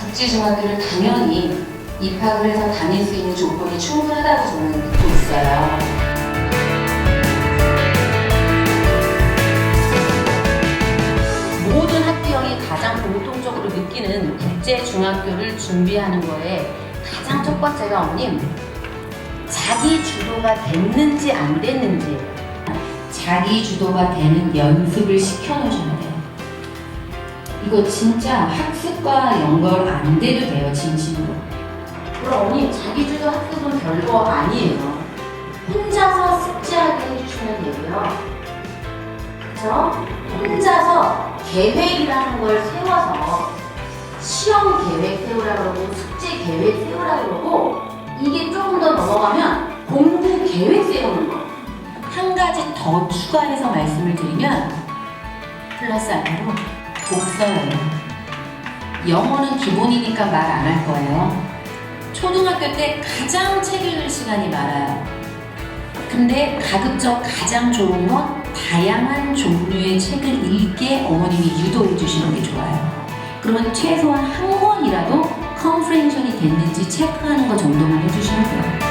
국제중학교를 당연히 입학을 해서 다닐 수 있는 조건이 충분하다고 저는 믿고 있어요. 모든 학부형이 가장 공통적으로 느끼는 국제 중학교를 준비하는 거에 가장 첫 번째가 어머님 자기 주도가 됐는지 안 됐는지 자기 주도가 되는 연습을 시켜놓으셔야 돼요. 이거 진짜 학습과 연결 안 돼도 돼요, 진심으로. 그럼 어머님 자기 주도 학습은 별거 아니에요. 혼자서 숙제하게 해주시면 되고요. 그쵸? 혼자서 계획이라는 걸 세워서 시험 계획 세우라 그러고 숙제 계획 세우라 그러고 이게 조금 더 넘어가면 공부 계획 세우는 거. 한 가지 더 추가해서 말씀을 드리면 플러스 알파로 독서예요. 영어는 기본이니까 말 안 할 거예요. 초등학교 때 가장 책 읽을 시간이 많아요. 근데 가급적 가장 좋은 건 다양한 종류의 책을 읽게 어머님이 유도해 주시는 게 좋아요. 그러면 최소한 한 권이라도 컨프레인션이 됐는지 체크하는 것 정도만 해주시면 돼요.